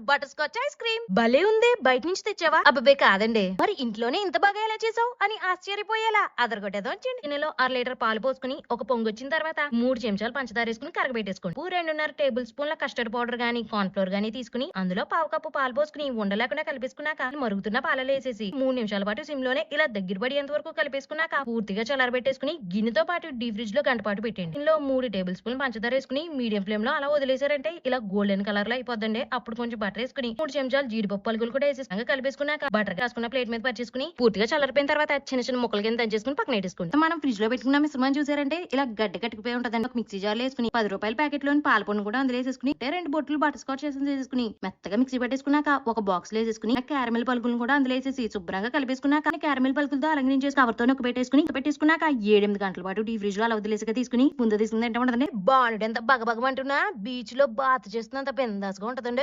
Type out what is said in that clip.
Butter scotch ice cream. భలే ఉంది బయట నుంచి తెచ్చావా? అబ్బే కాదండి. మరి ఇంట్లోనే ఇంత బాగా ఎలా చేసావు? అని ఆశ్చర్యపోయేలా అదరగొట్టేదో గిన్నెలో అర లీటర్ పాలు పోసుకుని ఒక పొంగు వచ్చిన తర్వాత మూడు చెంచాలు పంచదార వేసుకుని కరగబెట్టేసుకోండి. రెండున్నర టేబుల్ స్పూన్ల కస్టర్డ్ పౌడర్ గానీ కార్న్ ఫ్లోర్ గానీ తీసుకుని అందులో పావు కప్పు పాలు పోసుకుని ఉండలేకుండా కలిపేసుకున్నాక మరుగుతున్న పాలలో వేసేసి మూడు నిమిషాల పాటు సిమ్లోనే ఇలా దగ్గర పడేంత వరకు కలిపేసుకున్నాక పూర్తిగా చల్లారబెట్టేసుకుని గిన్నెతో పాటు డీ ఫ్రిడ్జ్లో గంట పాటు పెట్టండి. ఇందులో మూడు టేబుల్ స్పూన్ పంచదార వేసుకుని మీడియం ఫ్లేమ్లో అలా వదిలేసారంటే ఇలా గోల్డెన్ కలర్లో అయిపోద్దండి. అప్పుడు కొంచెం బటర్ వేసుకుని మూడు చెంచాలు జీడిపప్పు పలుకులు కూడా వేసి కలిపేసుకున్నాక బటర్ రాసుకున్న ప్లేట్ మీద పరిచేసుకుని పూర్తిగా చల్లరిపోయిన తర్వాత చిన్న చిన్న ముక్కలు కింద దంచేసుకుని పక్కన వేసుకుని మనం ఫ్రిడ్జ్లో పెట్టుకున్న మిశ్రమం చూసారంటే ఇలా గడ్డ కట్టుకుపోయి ఉంటదండి. ఒక మిక్సీ జార్లో వేసుకుని పది రూపాయల ప్యాకెట్లోని పాలపొన్ను కూడా అందులో వేసేసుకుని రెండు బొట్లు బటర్ స్కాచ్ వేసేసుకుని మెత్తగా మిక్సీ పెట్టేసుకున్నాక ఒక బాక్స్లో వేసేసుకుని క్యారమిల్ పలుకులను కూడా అందులో వేసేసి శుభ్రంగా కలిపేసుకున్నాక క్యారమిల్ పలుకులతో అలంకరించేసి కవర్తో ఒక పెట్టేసుకుని పెట్టేసుకున్నాక ఏడెనిమిది గంటల పాటు డీ ఫ్రిడ్జ్లో అలా వదిలేసిగా తీసుకుని ముందు తీసుకుని ఏంటంటే బాగుంటుంది ఎంత బగబగమంటున్నా బీచ్లో బాత్ చేస్తున్నంత పెందాసుగా ఉంటదండి.